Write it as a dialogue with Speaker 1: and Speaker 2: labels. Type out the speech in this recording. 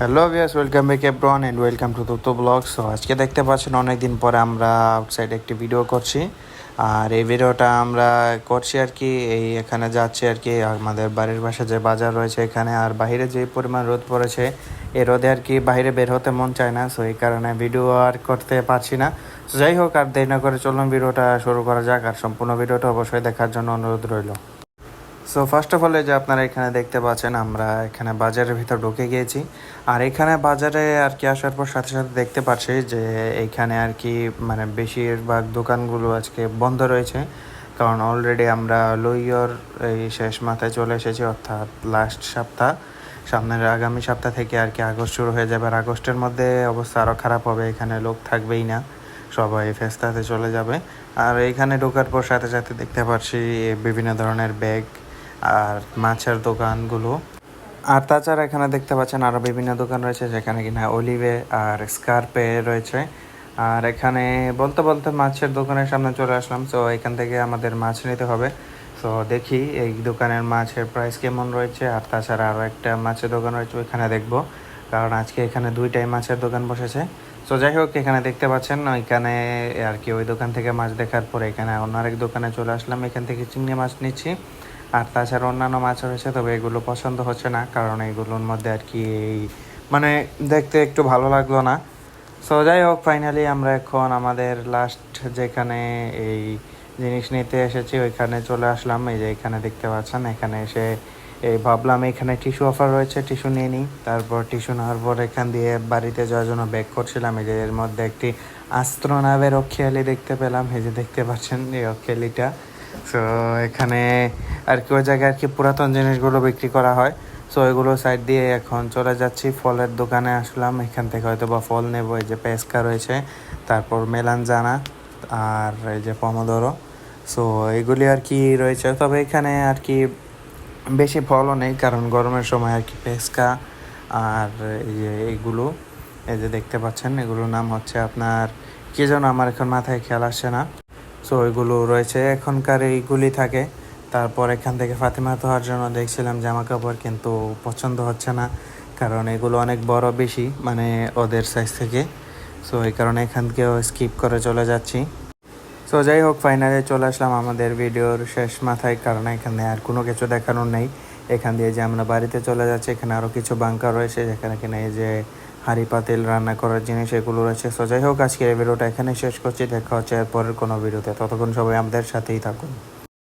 Speaker 1: Hello viewers welcome back everyone and welcome to তুতো blog so আজকে দেখতে পাচ্ছেন অনেক দিন পরে আমরা আউটসাইড একটি ভিডিও করছি। আর এই ভিডিওটা আমরা করছি আর কি, এই এখানে যাচ্ছি আর কি, আমাদের বাড়ির পাশে যে বাজার রয়েছে এখানে। আর বাইরে যে পরিমাণ রোদ পড়েছে, এই রোদে আর কি বাইরে বের হতে মন চায় না। সো এই কারণে ভিডিও আর করতে পারছি না। যাই হোক, আর দেরি না করে চলুন ভিডিওটা শুরু করা যাক। আর সম্পূর্ণ ভিডিওটা অবশ্যই দেখার জন্য অনুরোধ রইল। সো ফার্স্ট অফ অল যে আপনারা এখানে দেখতে পাচ্ছেন, আমরা এখানে বাজারের ভিতর ঢুকে গিয়েছি। আর এখানে বাজারে আর কি আসার পর সাথে সাথে দেখতে পাচ্ছি যে এইখানে আর কি মানে বেশিরভাগ দোকানগুলো আজকে বন্ধ রয়েছে। কারণ অলরেডি আমরা লইয়র এই শেষ মাথায় চলে এসেছি, অর্থাৎ লাস্ট সপ্তাহ। সামনের আগামী সপ্তাহ থেকে আর কি আগস্ট শুরু হয়ে যাবে। আর আগস্টের মধ্যে অবস্থা আরও খারাপ হবে, এখানে লোক থাকবেই না। সবাই ফেস্তাতে চলে যাবে। আর এখানে ঢোকার পর সাথে সাথে দেখতে পাচ্ছি বিভিন্ন ধরনের ব্যাগ আর মাছের দোকানগুলো। আর তাছাড়া এখানে দেখতে পাচ্ছেন আরও বিভিন্ন দোকান রয়েছে, যেখানে কিনা অলিভে আর স্কার্পে রয়েছে। আর এখানে বলতে বলতে মাছের দোকানের সামনে চলে আসলাম তো এখান থেকে আমাদের মাছ নিতে হবে। তো দেখি এই দোকানের মাছের প্রাইস কেমন রয়েছে, আর তাছাড়া আরও একটা মাছের দোকান রয়েছে, ওইখানে দেখব। কারণ আজকে এখানে দুইটাই মাছের দোকান বসেছে। তো যাই হোক, এখানে দেখতে পাচ্ছেন, ওইখানে আর কি ওই দোকান থেকে মাছ দেখার পরে এখানে অন্য আরেক দোকানে চলে আসলাম। এখান থেকে চিংড়ি মাছ নিচ্ছি। আর তাছাড়া অন্যান্য মাছ রয়েছে তবে এগুলো পছন্দ হচ্ছে না, কারণ এগুলোর মধ্যে আর কি এই মানে দেখতে একটু ভালো লাগল না। সো যাই হোক ফাইনালি আমরা এখন আমাদের লাস্ট যেখানে এই জিনিস নিতে এসেছি, ওইখানে চলে আসলাম। এই যে এখানে দেখতে পাচ্ছেন, এখানে এসে এই ভাবলাম এখানে টিস্যু অফার রয়েছে টিস্যু নিয়ে নিই। তারপর টিস্যু নেওয়ার পর এখান দিয়ে বাড়িতে যাওয়ার জন্য ব্যাগ করছিলাম। এই যে এর মধ্যে একটি আস্ত্র নামের অক্ষিয়ালি দেখতে পেলাম। এই যে দেখতে পাচ্ছেন এই অক্ষিয়ালিটা। সো এখানে আর কি, ওই জায়গায় আর কি পুরাতন জিনিসগুলো বিক্রি করা হয়। সো এগুলো সাইড দিয়ে এখন চলে যাচ্ছি। ফলের দোকানে আসলাম। এখান থেকে হয়তো বা ফল নেব। এই যে পেস্কা রয়েছে, তারপর মেলানজানা আর এই যে পমোদরো সো এগুলি আর কি রয়েছে। তবে এখানে আর কি বেশি ফলও নেই, কারণ গরমের সময় আর কি পেস্কা আর এই যে এইগুলো এই যে দেখতে পাচ্ছেন, এগুলোর নাম হচ্ছে আপনার, কি যেন আমার এখন মাথায় খেয়াল আসছে না। সো এগুলো রয়েছে। এখনকার এইগুলি থাকে। তারপর এখান থেকে ফাতিমা হওয়ার জন্য দেখছিলাম জামা কাপড়, কিন্তু পছন্দ হচ্ছে না। কারণ এগুলো অনেক বড়, বেশি মানে ওদের সাইজ থেকে। সো এই কারণে এখান থেকেও স্কিপ করে চলে যাচ্ছি। সো যাই হোক ফাইনালি চলে আসলাম আমাদের ভিডিওর শেষ মাথায়, কারণ এখানে আর কোনো কিছু দেখানোর নেই। এখান দিয়ে যে আমরা বাড়িতে চলে যাচ্ছি, এখানে আরও কিছু বাঙ্কার রয়েছে, যেখানে কিনা এই যে হাঁড়ি পাতিল রান্না করার জিনিস, এগুলো রয়েছে। সো যাই হোক, আজকের ভিডিওটা এখানে শেষ করছি। দেখা হচ্ছে এরপরের কোনো ভিডিওতে। ততক্ষণ সবাই আমাদের সাথেই থাকুন।